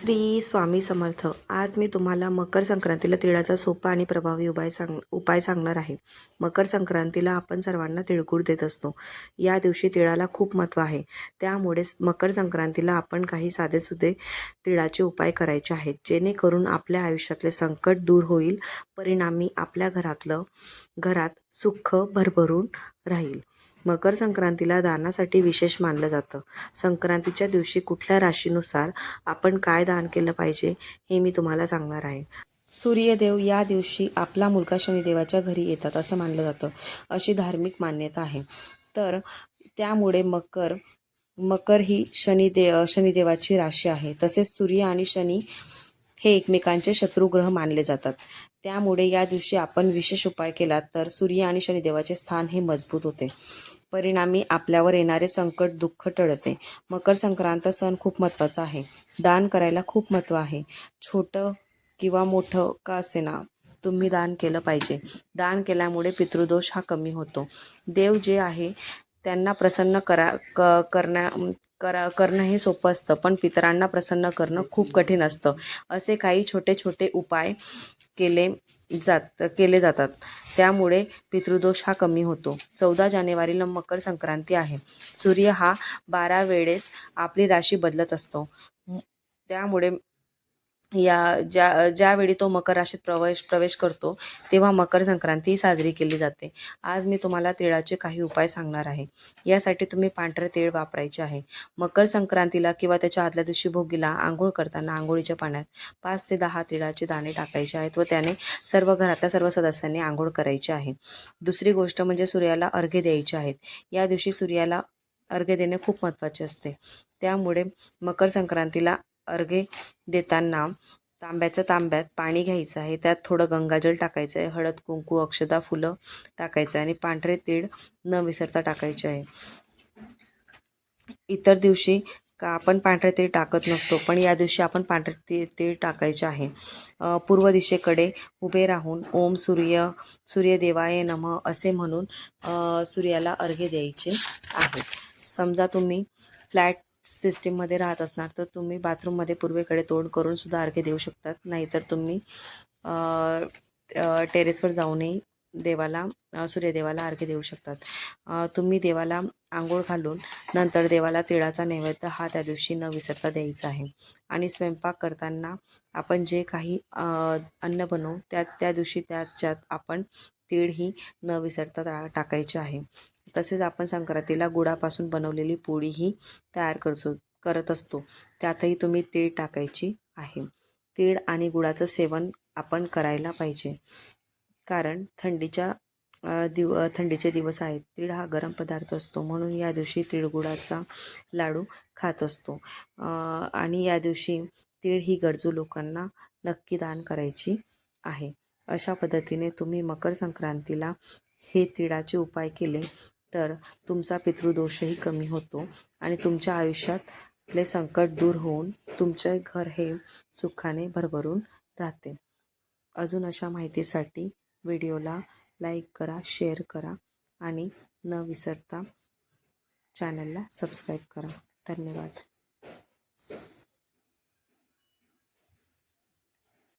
श्री स्वामी समर्थ. आज मी तुम्हाला मकर संक्रांतीला तिळाचा सोपा आणि प्रभावी उपाय सांग उपाय सांगणार आहे. मकर संक्रांतीला आपण सर्वांना तिळगुळ देत असतो. या दिवशी तिळाला खूप महत्त्व आहे. त्यामुळे मकर संक्रांतीला आपण काही साधेसुधे तिळाचे उपाय करायचे आहेत. जेणेकरून आपल्या आयुष्यातले संकट दूर होईल. परिणामी आपल्या घरातलं घरात सुख भरभरून राहील. मकर संक्रांतीला दानासाठी विशेष मानलं जातं. संक्रांतीच्या दिवशी कुठल्या राशीनुसार आपण काय दान केलं पाहिजे हे मी तुम्हाला सांगणार आहे. सूर्यदेव या दिवशी आपला मुलगा शनिदेवाच्या घरी येतात असं मानलं जातं. अशी धार्मिक मान्यता आहे. तर त्यामुळे मकर मकर ही शनिदेव शनिदेवाची राशी आहे. तसेच सूर्य आणि शनी हे एकमेकांचे शत्रुग्रह मानले जातात. त्यामुळे या दिवशी आपण विशेष उपाय केला तर सूर्य आणि शनिदेवाचे स्थान हे मजबूत होते. परिणामी आपल्यावर येणारे संकट दुःख टळते. मकर संक्रांत सण खूप महत्त्वाचा आहे. दान करायला खूप महत्त्व आहे. छोटं किंवा मोठं का असेना तुम्ही दान केलं पाहिजे. दान केल्यामुळे पितृदोष हा कमी होतो. देव जे आहे त्यांना प्रसन्न करा क करण्या करा करणं हे सोपं असतं पण पितरांना प्रसन्न करणं खूप कठीण असतं. असे काही छोटे छोटे उपाय केले जात केले जातात. त्यामुळे पितृदोष हा कमी होतो. चौदा जानेवारीला मकर संक्रांती आहे. सूर्य हा बारा वेळेस आपली राशी बदलत असतो. त्यामुळे या ज्या ज्यावेळी तो मकर राशीत प्रवेश प्रवेश करतो तेव्हा मकर संक्रांती साजरी केली जाते. आज मी तुम्हाला तिळाचे काही उपाय सांगणार आहे. यासाठी तुम्ही पांढरे तीळ वापरायचे आहे. मकर संक्रांतीला किंवा त्याच्या आदल्या दिवशी भोगीला आंघोळ करताना आंघोळीच्या पाण्यात पाच ते दहा तिळाचे दाणे टाकायचे आहेत व त्याने सर्व घरातल्या सर्व सदस्यांनी आंघोळ करायची आहे. दुसरी गोष्ट म्हणजे सूर्याला अर्घ्य द्यायचे आहेत. या दिवशी सूर्याला अर्घ्य देणे खूप महत्त्वाचे असते. त्यामुळे मकर संक्रांतीला अर्घ्य देताना तांब्याच्या तांब्यात पाणी घ्यायचं आहे. त्यात थोडं गंगाजल टाकायचं आहे. हळद कुंकू अक्षदा फुलं टाकायचं आहे आणि पांढरे तीळ न विसरता टाकायचे आहे. इतर दिवशी का आपण पांढरे तीळ टाकत नसतो पण या दिवशी आपण पांढरे ती तीळ टाकायचे आहे. पूर्व दिशेकडे उभे राहून ओम सूर्य सूर्यदेवाय नम असे म्हणून सूर्याला अर्घ्य द्यायचे आहे. समजा तुम्ही फ्लॅट सिस्टीममध्ये राहत असणार तर तुम्ही बाथरूममध्ये पूर्वेकडे तोंड करून सुद्धा देऊ शकतात. नाहीतर तुम्ही टेरेसवर जाऊनही देवाला सूर्यदेवाला अर्घे देऊ शकतात. तुम्ही देवाला आंघोळ घालून नंतर देवाला तिळाचा नैवेद्य हा त्या दिवशी न विसरता द्यायचा आहे. आणि स्वयंपाक करताना आपण जे काही अन्न बनवू त्या त्या दिवशी त्याच्यात आपण तीळ ही न विसरता टाकायचे आहे. तसेच आपण संक्रांतीला गुळापासून बनवलेली पोळीही तयार करतो करत असतो. त्यातही तुम्ही तीळ टाकायची आहे. तीळ आणि गुळाचं सेवन आपण करायला पाहिजे. कारण थंडीच्या दिव थंडीचे दिवस आहेत. तीळ हा गरम पदार्थ असतो. म्हणून या दिवशी तिळगुळाचा लाडू खात असतो. आणि या दिवशी तीळ ही गरजू लोकांना नक्की दान करायची आहे. अशा पद्धतीने तुम्ही मकर संक्रांतीला हे तिळाचे उपाय केले तर तुमचा पितृदोषही कमी होतो आणि तुमच्या आयुष्यातले संकट दूर होऊन तुमचे घर हे सुखाने भरभरून राहते. अजून अशा माहितीसाठी व्हिडिओला लाईक करा शेअर करा आणि न विसरता चॅनलला सबस्क्राईब करा. धन्यवाद.